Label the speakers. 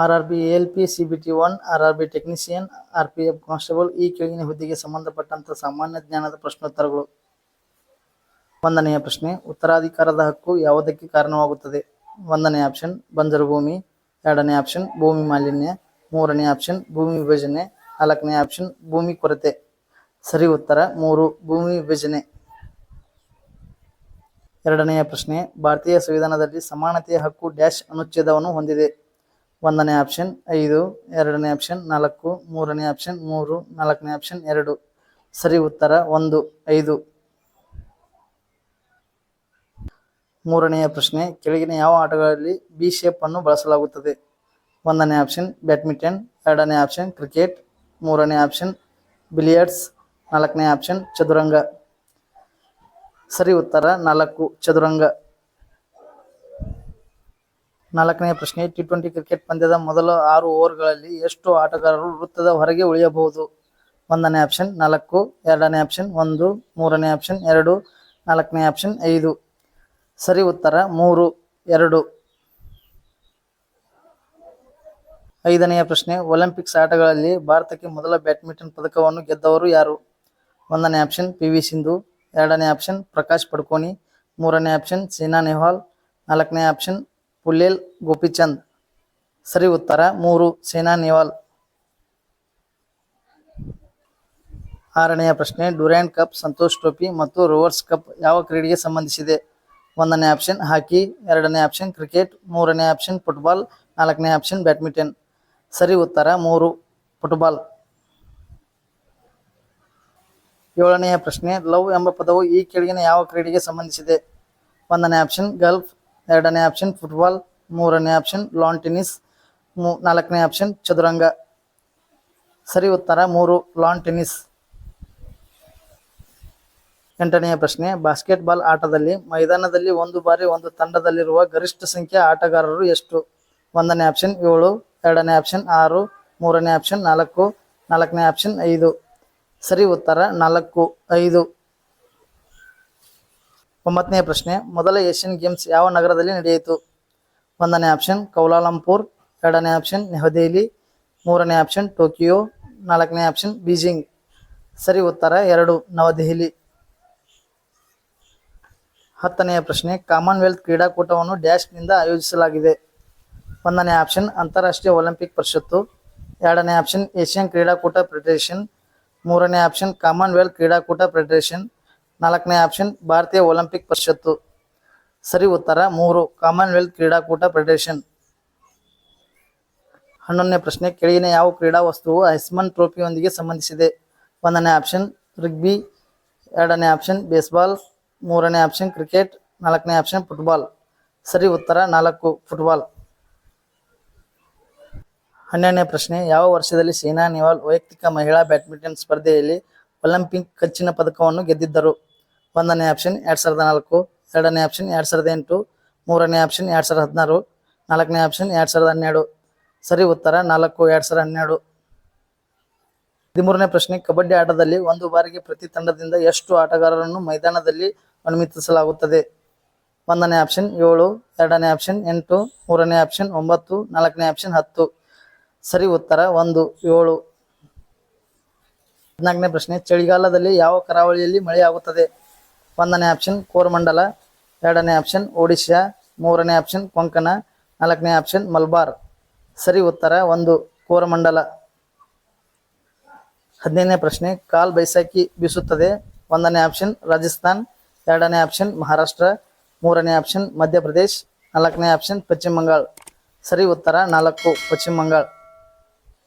Speaker 1: R R B T one R R B technician R P F constable ಈ ಕೆಳಗಿನ ಹುದ್ದೆಗೆ ಸಂಬಂಧಪಟ್ಟಂತ ಸಾಮಾನ್ಯ ಜ್ಞಾನದ ಪ್ರಶ್ನೋತ್ತರಗಳು. ಒಂದನೆಯ ಪ್ರಶ್ನೆ, ಉತ್ತರಾಧಿಕಾರದ ಹಕ್ಕು ಯಾವುದಕ್ಕೆ ಕಾರಣವಾಗುತ್ತದೆ? ಒಂದನೇ ಆಪ್ಷನ್ ಬಂಜರು ಭೂಮಿ. ಎರಡನೇ ಆಪ್ಷನ್ ಭೂಮಿ ಮಾಲಿನ್ಯ. ಮೂರನೇ ಆಪ್ಷನ್ ಭೂಮಿ ವಿಭಜನೆ. ನಾಲ್ಕನೇ ಆಪ್ಷನ್ ಭೂಮಿ ಕೊರತೆ. ಸರಿ ಉತ್ತರ, ಮೂರು, ಭೂಮಿ ವಿಭಜನೆ. ಎರಡನೆಯ ಪ್ರಶ್ನೆ, ಭಾರತೀಯ ಸಂವಿಧಾನದಲ್ಲಿ ಸಮಾನತೆಯ ಹಕ್ಕು ಡ್ಯಾಶ್ ಅನುಚ್ಛೇದವನ್ನು ಹೊಂದಿದೆ. ಒಂದನೇ ಆಪ್ಷನ್ ಐದು, ಎರಡನೇ ಆಪ್ಷನ್ ನಾಲ್ಕು, ಮೂರನೇ ಆಪ್ಷನ್ ಮೂರು, ನಾಲ್ಕನೇ ಆಪ್ಷನ್ ಎರಡು. ಸರಿ, ಉತ್ತರ ಒಂದು, ಐದು. ಮೂರನೆಯ ಪ್ರಶ್ನೆ, ಕೆಳಗಿನ ಯಾವ ಆಟಗಳಲ್ಲಿ ಬಿ ಶೇಪ್ ಅನ್ನು ಬಳಸಲಾಗುತ್ತದೆ? ಒಂದನೇ ಆಪ್ಷನ್ ಬ್ಯಾಡ್ಮಿಂಟನ್ ಎರಡನೇ ಆಪ್ಷನ್ ಕ್ರಿಕೆಟ್ ಮೂರನೇ ಆಪ್ಷನ್ ಬಿಲಿಯರ್ಡ್ಸ್ ನಾಲ್ಕನೇ ಆಪ್ಷನ್ ಚದುರಂಗ. ಸರಿ, ಉತ್ತರ ನಾಲ್ಕು, ಚದುರಂಗ. ನಾಲ್ಕನೇ ಪ್ರಶ್ನೆ ಟಿ ಟ್ವೆಂಟಿ ಕ್ರಿಕೆಟ್ ಪಂದ್ಯದ ಮೊದಲ ಆರು ಓವರ್ಗಳಲ್ಲಿ ಎಷ್ಟು ಆಟಗಾರರು ವೃತ್ತದ ಹೊರಗೆ ಉಳಿಯಬಹುದು? ಒಂದನೇ ಆಪ್ಷನ್ ನಾಲ್ಕು, ಎರಡನೇ ಆಪ್ಷನ್ ಒಂದು, ಮೂರನೇ ಆಪ್ಷನ್ ಎರಡು, ನಾಲ್ಕನೇ ಆಪ್ಷನ್ ಐದು. ಸರಿ ಉತ್ತರ, ಮೂರು, ಎರಡು. ಐದನೆಯ ಪ್ರಶ್ನೆ ಒಲಿಂಪಿಕ್ಸ್ ಆಟಗಳಲ್ಲಿ ಭಾರತಕ್ಕೆ ಮೊದಲ ಬ್ಯಾಡ್ಮಿಂಟನ್ ಪದಕವನ್ನು ಗೆದ್ದವರು ಯಾರು? ಒಂದನೇ ಆಪ್ಷನ್ ಪಿ ವಿ ಸಿಂಧು ಎರಡನೇ ಆಪ್ಷನ್ ಪ್ರಕಾಶ್ ಪಡ್ಕೋನಿ ಮೂರನೇ ಆಪ್ಷನ್ ಸೀನಾ ನೆಹ್ವಾಲ್ ನಾಲ್ಕನೇ ಆಪ್ಷನ್ ಪುಲ್ಲೇಲ್ ಗೋಪಿಚಂದ್. ಸರಿ ಉತ್ತರ, ಮೂರು, ಸೇನಾ ನೇವಾಲ್ ಆರನೆಯ ಪ್ರಶ್ನೆ ಡ್ಯೂರ್ಯಾಂಡ್ ಕಪ್, ಸಂತೋಷ್ ಟ್ರೋಫಿ ಮತ್ತು ರೋವರ್ಸ್ ಕಪ್ ಯಾವ ಕ್ರೀಡೆಗೆ ಸಂಬಂಧಿಸಿದೆ? ಒಂದನೇ ಆಪ್ಷನ್, ಹಾಕಿ. ಎರಡನೇ ಆಪ್ಷನ್, ಕ್ರಿಕೆಟ್. ಮೂರನೇ ಆಪ್ಷನ್, ಫುಟ್ಬಾಲ್. ನಾಲ್ಕನೇ ಆಪ್ಷನ್, ಬ್ಯಾಡ್ಮಿಂಟನ್. ಸರಿ ಉತ್ತರ, ಮೂರು, ಫುಟ್ಬಾಲ್. ಏಳನೆಯ ಪ್ರಶ್ನೆ, ಲವ್ ಎಂಬ ಪದವು ಈ ಕೆಳಗಿನ ಯಾವ ಕ್ರೀಡೆಗೆ ಸಂಬಂಧಿಸಿದೆ? ಒಂದನೇ ಆಪ್ಷನ್, ಗಲ್ಫ್. ಎರಡನೇ ಆಪ್ಷನ್ ಫುಟ್ಬಾಲ್ ಮೂರನೇ ಆಪ್ಷನ್ ಲಾನ್ ಟೆನಿಸ್ ನಾಲ್ಕನೇ ಆಪ್ಷನ್ ಚದುರಂಗ. ಸರಿ ಉತ್ತರ, ಮೂರು ಲಾನ್ ಟೆನಿಸ್ ಎಂಟನೆಯ ಪ್ರಶ್ನೆ ಬಾಸ್ಕೆಟ್ಬಾಲ್ ಆಟದಲ್ಲಿ ಮೈದಾನದಲ್ಲಿ ಒಂದು ಬಾರಿ ಒಂದು ತಂಡದಲ್ಲಿರುವ ಗರಿಷ್ಠ ಸಂಖ್ಯೆ ಆಟಗಾರರು ಎಷ್ಟು? ಒಂದನೇ ಆಪ್ಷನ್ ಏಳು. ಎರಡನೇ ಆಪ್ಷನ್ ಆರು. ಮೂರನೇ ಆಪ್ಷನ್ ನಾಲ್ಕು. ನಾಲ್ಕನೇ ಆಪ್ಷನ್ ಐದು. ಸರಿ ಉತ್ತರ, ನಾಲ್ಕು, ಐದು. ಒಂಬತ್ತನೆಯ ಪ್ರಶ್ನೆ, ಮೊದಲ ಏಷ್ಯನ್ ಗೇಮ್ಸ್ ಯಾವ ನಗರದಲ್ಲಿ ನಡೆಯಿತು? ಒಂದನೇ ಆಪ್ಷನ್, ಕೌಲಾಲಂಪುರ್, ಎರಡನೇ ಆಪ್ಷನ್, ನವದೆಹಲಿ, ಮೂರನೇ ಆಪ್ಷನ್, ಟೋಕಿಯೋ, ನಾಲ್ಕನೇ ಆಪ್ಷನ್, ಬೀಜಿಂಗ್. ಸರಿ, ಉತ್ತರ ಎರಡು, ನವದೆಹಲಿ. ಹತ್ತನೆಯ ಪ್ರಶ್ನೆ, ಕಾಮನ್ವೆಲ್ತ್ ಕ್ರೀಡಾಕೂಟವನ್ನು ಡ್ಯಾಶ್ನಿಂದ ಆಯೋಜಿಸಲಾಗಿದೆ. ಒಂದನೇ ಆಪ್ಷನ್, ಅಂತಾರಾಷ್ಟ್ರೀಯ ಒಲಿಂಪಿಕ್ ಪರಿಷತ್ತು. ಎರಡನೇ ಆಪ್ಷನ್, ಏಷ್ಯನ್ ಕ್ರೀಡಾಕೂಟ ಫೆಡರೇಷನ್. ಮೂರನೇ ಆಪ್ಷನ್, ಕಾಮನ್ವೆಲ್ತ್ ಕ್ರೀಡಾಕೂಟ ಫೆಡರೇಷನ್. ನಾಲ್ಕನೇ ಆಪ್ಷನ್ ಭಾರತೀಯ ಒಲಿಂಪಿಕ್ ಪರಿಷತ್ತು ಸರಿ ಉತ್ತರ ಮೂರು, ಕಾಮನ್ವೆಲ್ತ್ ಕ್ರೀಡಾಕೂಟ ಫೆಡರೇಷನ್. ಹನ್ನೊಂದನೇ ಪ್ರಶ್ನೆ, ಕೆಳಗಿನ ಯಾವ ಕ್ರೀಡಾ ವಸ್ತುವು ಐಸ್ಮನ್ ಟ್ರೋಫಿಯೊಂದಿಗೆ ಸಂಬಂಧಿಸಿದೆ? ಒಂದನೇ ಆಪ್ಷನ್ ರಿಗ್ಬಿ, ಎರಡನೇ ಆಪ್ಷನ್ ಬೇಸ್ಬಾಲ್, ಮೂರನೇ ಆಪ್ಷನ್ ಕ್ರಿಕೆಟ್, ನಾಲ್ಕನೇ ಆಪ್ಷನ್ ಫುಟ್ಬಾಲ್. ಸರಿ ಉತ್ತರ ನಾಲ್ಕು, ಫುಟ್ಬಾಲ್. ಹನ್ನೆರಡನೇ ಪ್ರಶ್ನೆ, ಯಾವ ವರ್ಷದಲ್ಲಿ ಸೈನಾ ನೆಹ್ವಾಲ್ ವೈಯಕ್ತಿಕ ಮಹಿಳಾ ಬ್ಯಾಡ್ಮಿಂಟನ್ ಸ್ಪರ್ಧೆಯಲ್ಲಿ ಒಲಿಂಪಿಕ್ ಕಚ್ಚಿನ ಪದಕವನ್ನು ಗೆದ್ದಿದ್ದರು? ಒಂದನೇ ಆಪ್ಷನ್ ಎರಡು ಸಾವಿರದ ನಾಲ್ಕು, ಎರಡನೇ ಆಪ್ಷನ್ ಎರಡು ಸಾವಿರದ ಎಂಟು, ಮೂರನೇ ಆಪ್ಷನ್ ಎರಡು ಸಾವಿರದ ಹದಿನಾರು, ನಾಲ್ಕನೇ ಆಪ್ಷನ್ ಎರಡು ಸಾವಿರದ ಹನ್ನೆರಡು. ಸರಿ ಉತ್ತರ ನಾಲ್ಕು, ಎರಡು ಸಾವಿರದ ಹನ್ನೆರಡು. ಹದಿಮೂರನೇ ಪ್ರಶ್ನೆ, ಕಬಡ್ಡಿ ಆಟದಲ್ಲಿ ಒಂದು ಬಾರಿಗೆ ಪ್ರತಿ ತಂಡದಿಂದ ಎಷ್ಟು ಆಟಗಾರರನ್ನು ಮೈದಾನದಲ್ಲಿ ಅನುಮತಿಸಲಾಗುತ್ತದೆ? ಒಂದನೇ ಆಪ್ಷನ್ ಏಳು, ಎರಡನೇ ಆಪ್ಷನ್ ಎಂಟು, ಮೂರನೇ ಆಪ್ಷನ್ ಒಂಬತ್ತು, ನಾಲ್ಕನೇ ಆಪ್ಷನ್ ಹತ್ತು. ಸರಿ ಉತ್ತರ ಒಂದು, ಏಳು. ಹದಿನಾಲ್ಕನೇ ಪ್ರಶ್ನೆ, ಚಳಿಗಾಲದಲ್ಲಿ ಯಾವ ಕರಾವಳಿಯಲ್ಲಿ ಮಳೆಯಾಗುತ್ತದೆ? ಒಂದನೇ ಆಪ್ಷನ್ ಕೋರಮಂಡಲ, ಎರಡನೇ ಆಪ್ಷನ್ ಒಡಿಶಾ, ಮೂರನೇ ಆಪ್ಷನ್ ಕೊಂಕಣ, ನಾಲ್ಕನೇ ಆಪ್ಷನ್ ಮಲ್ಬಾರ್. ಸರಿ ಉತ್ತರ, ಒಂದು, ಕೋರಮಂಡಲ. ಹದಿನೈದನೇ ಪ್ರಶ್ನೆ, ಕಾಲ್ ಬೈಸಾಖಿ ಬೀಸುತ್ತದೆ. ಒಂದನೇ ಆಪ್ಷನ್ ರಾಜಸ್ಥಾನ್. ಎರಡನೇ ಆಪ್ಷನ್ ಮಹಾರಾಷ್ಟ್ರ. ಮೂರನೇ ಆಪ್ಷನ್ ಮಧ್ಯಪ್ರದೇಶ್. ನಾಲ್ಕನೇ ಆಪ್ಷನ್ ಪಶ್ಚಿಮ ಬಂಗಾಳ. ಸರಿ ಉತ್ತರ, ನಾಲ್ಕು, ಪಶ್ಚಿಮ ಬಂಗಾಳ.